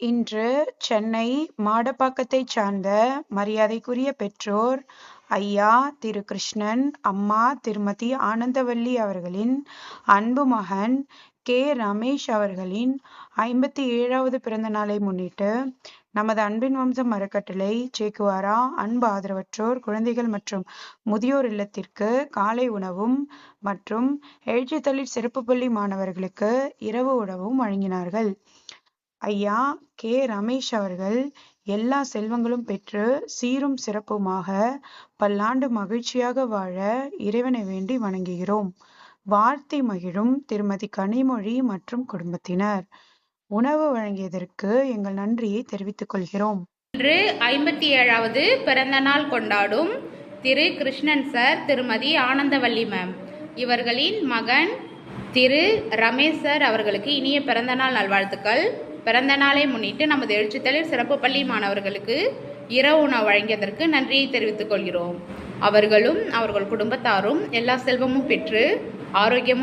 இன்று சென்னை மாடப்பாக்கத்தைச் சார்ந்த மரியாதைக்குரிய பெற்றோர் ஐயா திரு கிருஷ்ணன் அம்மா திருமதி ஆனந்தவல்லி அவர்களின் அன்பு மகன் கே. ரமேஷ் அவர்களின் ஐம்பத்தி ஏழாவது பிறந்த நாளை முன்னிட்டு நமது அன்பின் வம்சம் அறக்கட்டளை சேக்குவாரா அன்பு ஆதரவற்றோர் குழந்தைகள் மற்றும் முதியோர் இல்லத்திற்கு காலை உணவும் மற்றும் எழுச்சித்தளிர் சிறப்பு பள்ளி மாணவர்களுக்கு இரவு உணவும் வழங்கினார்கள். ஐயா கே. ரமேஷ் அவர்கள் எல்லா செல்வங்களும் பெற்று சீரும் சிறப்புமாக பல்லாண்டு மகிழ்ச்சியாக வாழ இறைவனை வேண்டி வணங்குகிறோம். வாழ்த்தி மகிழும் திருமதி கனிமொழி மற்றும் குடும்பத்தினர். உணவு வழங்கியதற்கு எங்கள் நன்றியை தெரிவித்துக் கொள்கிறோம். இன்று ஐம்பத்தி ஏழாவது பிறந்த நாள் கொண்டாடும் திரு கிருஷ்ணன் சார் திருமதி ஆனந்தவல்லி மேம் இவர்களின் மகன் திரு ரமேஷ் சார் அவர்களுக்கு இனிய பிறந்தநாள் நல்வாழ்த்துக்கள். பிறந்த நாளை முன்னிட்டு நமது எழுச்சித்தலைவர் சிறப்பு பள்ளி மாணவர்களுக்கு இரவு உணவு வழங்கியதற்கு நன்றியை தெரிவித்துக் கொள்கிறோம். அவர்களும் அவர்கள் குடும்பத்தாரும் எல்லா செல்வமும் பெற்று ஆரோக்கியமும்